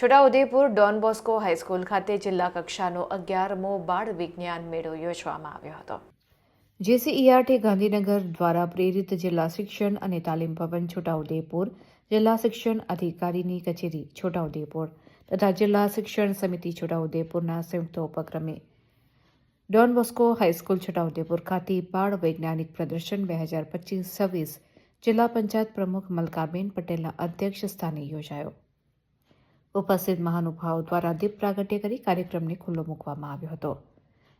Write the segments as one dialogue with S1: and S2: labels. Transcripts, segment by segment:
S1: Chhota Udepur Don Bosco high school ખાતે જિલ્લા કક્ષાનો અગિયારમો બાળ વિજ્ઞાન મેળો યોજવામાં આવ્યો હતો. જેસીઈઆરટી ગાંધીનગર દ્વારા પ્રેરિત જિલ્લા શિક્ષણ અને તાલીમ ભવન છોટાઉદેપુર, જિલ્લા શિક્ષણ અધિકારીની કચેરી છોટાઉદેપુર તથા જિલ્લા શિક્ષણ સમિતિ છોટાઉદેપુરના સંયુક્ત ઉપક્રમે. ડોન બોસ્કો હાઈસ્કૂલ છોટાઉદેપુર ખાતે બાળ વૈજ્ઞાનિક પ્રદર્શન બે હજાર પચીસ છવ્વીસ જિલ્લા પંચાયત પ્રમુખ મલકાબેન પટેલના અધ્યક્ષ સ્થાને યોજાયો. ઉપસ્થિત મહાનુભાવો દ્વારા દીપ પ્રાગટ્ય કરી કાર્યક્રમને ખુલ્લો મૂકવામાં આવ્યો હતો.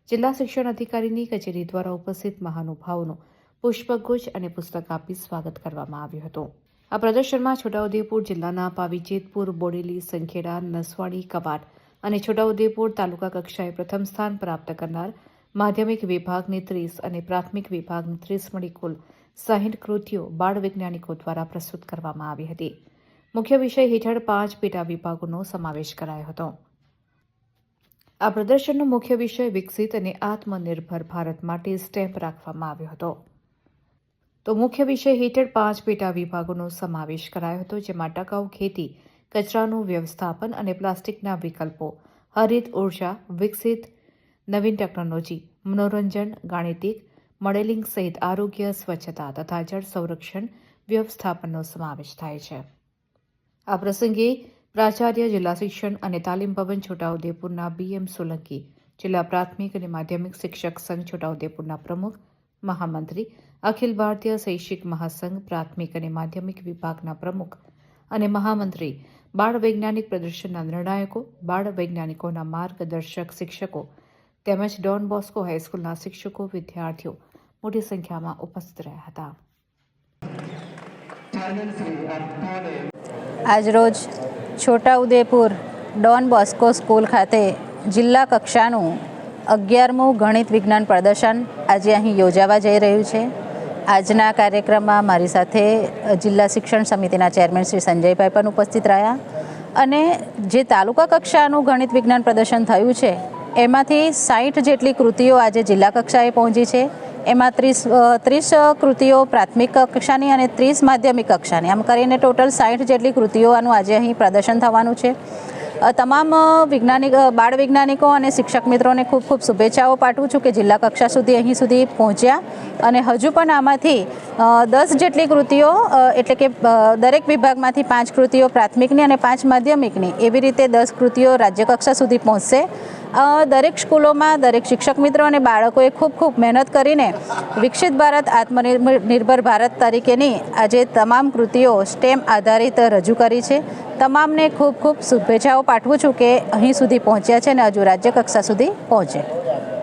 S1: જિલ્લા શિક્ષણ અધિકારીની કચેરી દ્વારા ઉપસ્થિત મહાનુભાવોનું પુષ્પગુચ્છ અને પુસ્તક આપી સ્વાગત કરવામાં આવ્યું હતું. આ પ્રદર્શનમાં છોટાઉદેપુર જિલ્લાના પાવીજેતપુર, બોડેલી, સંખેડા, નસવાડી કવાડ અને છોટાઉદેપુર તાલુકા કક્ષાએ પ્રથમ સ્થાન પ્રાપ્ત કરનાર માધ્યમિક વિભાગની ત્રીસ અને પ્રાથમિક વિભાગની ત્રીસ મળી કુલ સાહીઠ કૃતિઓ બાળ વૈજ્ઞાનિકો દ્વારા પ્રસ્તુત કરવામાં આવી હતી. મુખ્ય વિષય હેઠળ પાંચ પેટા વિભાગોનો સમાવેશ કરાયો હતો. આ પ્રદર્શનનો મુખ્ય વિષય વિકસિત અને આત્મનિર્ભર ભારત માટે સ્ટેમ્પ રાખવામાં આવ્યો હતો. તો મુખ્ય વિષય હેઠળ પાંચ પેટા વિભાગોનો સમાવેશ કરાયો હતો, જેમાં ટકાઉ ખેતી, કચરાનું વ્યવસ્થાપન અને પ્લાસ્ટિકના વિકલ્પો, હરિત ઊર્જા વિકસિત, નવીન ટેકનોલોજી, મનોરંજન, ગાણિતિક, મોડેલિંગ સહિત આરોગ્ય, સ્વચ્છતા તથા જળ સંરક્ષણ વ્યવસ્થાપનનો સમાવેશ થાય છે. આ પ્રસંગે પ્રાચાર્ય, જિલ્લા શિક્ષણ અને તાલીમ ભવન છોટાઉદેપુરના બીએમ સોલંકી, જિલ્લા પ્રાથમિક અને માધ્યમિક શિક્ષક સંઘ છોટાઉદેપુરના પ્રમુખ, મહામંત્રી, અખિલ ભારતીય શૈક્ષિક મહાસંઘ પ્રાથમિક અને માધ્યમિક વિભાગના પ્રમુખ અને મહામંત્રી, બાળ વૈજ્ઞાનિક પ્રદર્શનના નિર્ણાયકો, બાળ વૈજ્ઞાનિકોના માર્ગદર્શક શિક્ષકો તેમજ ડોન બોસ્કો હાઈસ્કૂલના શિક્ષકો, વિદ્યાર્થીઓ મોટી સંખ્યામાં ઉપસ્થિત રહ્યા હતા.
S2: આજરોજ છોટાઉદેપુર ડોન બોસ્કો સ્કૂલ ખાતે જિલ્લા કક્ષાનું અગિયારમું ગણિત વિજ્ઞાન પ્રદર્શન આજે અહીં યોજાવા જઈ રહ્યું છે. આજના કાર્યક્રમમાં મારી સાથે જિલ્લા શિક્ષણ સમિતિના ચેરમેન શ્રી સંજયભાઈ પણ ઉપસ્થિત રહ્યા અને જે તાલુકા કક્ષાનું ગણિત વિજ્ઞાન પ્રદર્શન થયું છે, એમાંથી સાઠ જેટલી કૃતિઓ આજે જિલ્લા કક્ષાએ પહોંચી છે. એમાં ત્રીસ ત્રીસ કૃતિઓ પ્રાથમિક કક્ષાની અને ત્રીસ માધ્યમિક કક્ષાની. આમ કરીને ટોટલ સાઠ જેટલી કૃતિઓનું આજે અહીં પ્રદર્શન થવાનું છે. તમામ વૈજ્ઞાનિક બાળ વૈજ્ઞાનિકો અને શિક્ષક મિત્રોને ખૂબ ખૂબ શુભેચ્છાઓ પાઠવું છું કે જિલ્લા કક્ષા સુધી અહીં સુધી પહોંચ્યા. અને હજુ પણ આમાંથી દસ જેટલી કૃતિઓ એટલે કે દરેક વિભાગમાંથી પાંચ કૃતિઓ પ્રાથમિકની અને પાંચ માધ્યમિકની એવી રીતે દસ કૃતિઓ રાજ્ય કક્ષા સુધી પહોંચશે. દરેક સ્કૂલોમાં દરેક શિક્ષક મિત્રો અને બાળકોએ ખૂબ ખૂબ મહેનત કરીને વિકસિત ભારત, આત્મનિર્ભર ભારત તરીકેની આજે તમામ કૃતિઓ સ્ટેમ આધારિત રજૂ કરી છે. તમામને ખૂબ ખૂબ શુભેચ્છાઓ પાઠવું છું કે અહીં સુધી પહોંચ્યા છે અને હજુ રાજ્ય કક્ષા સુધી પહોંચે.